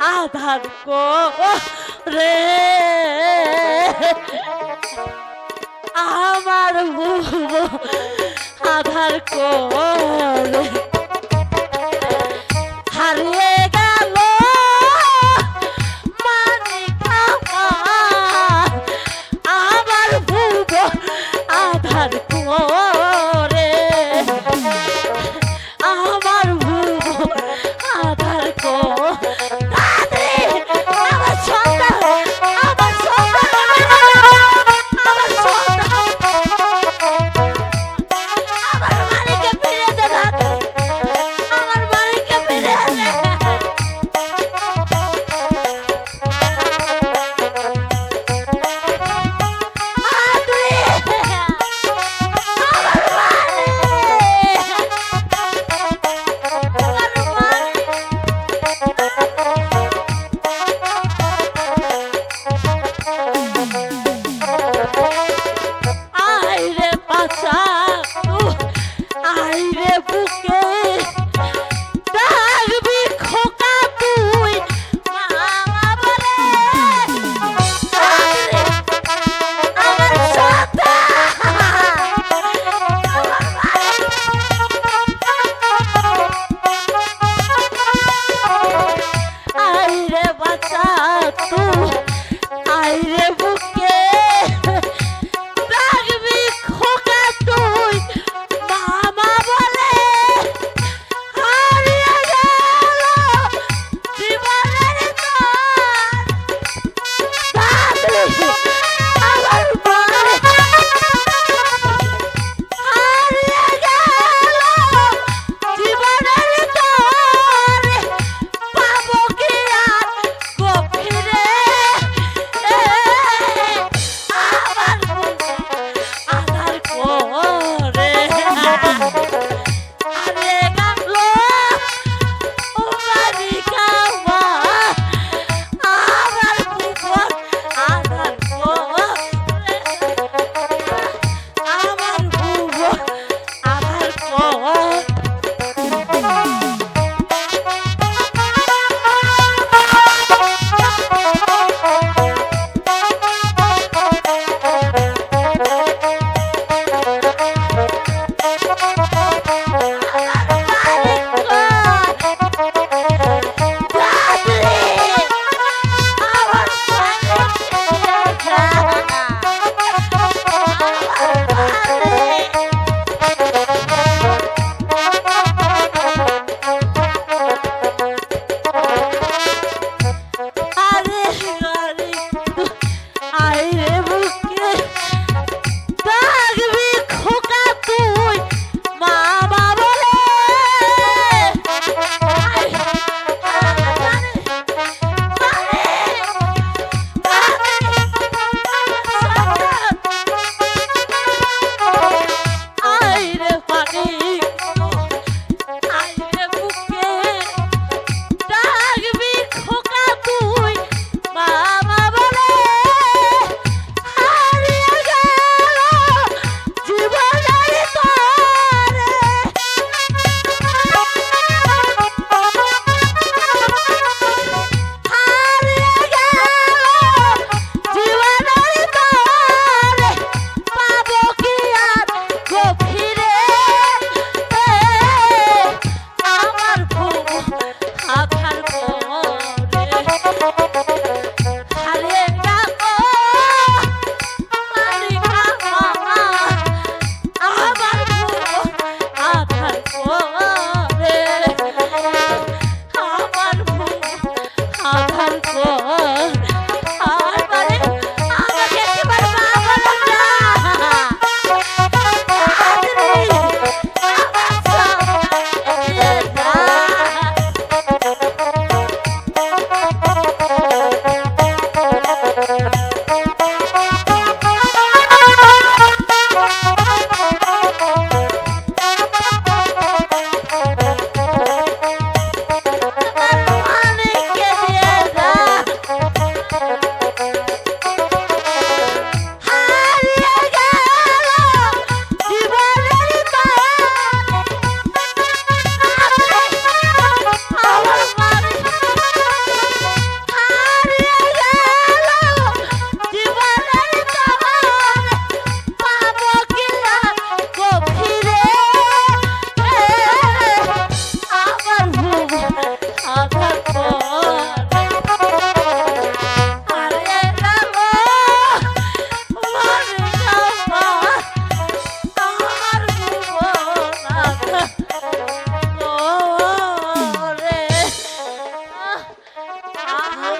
আধার কো রে আমার বুব আধার করে হারিয়ে গেল মানিক আমার বুব আধার করে।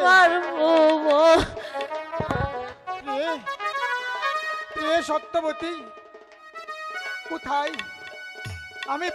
আমার বৌমা। সত্যবতী? কোথায়? আমি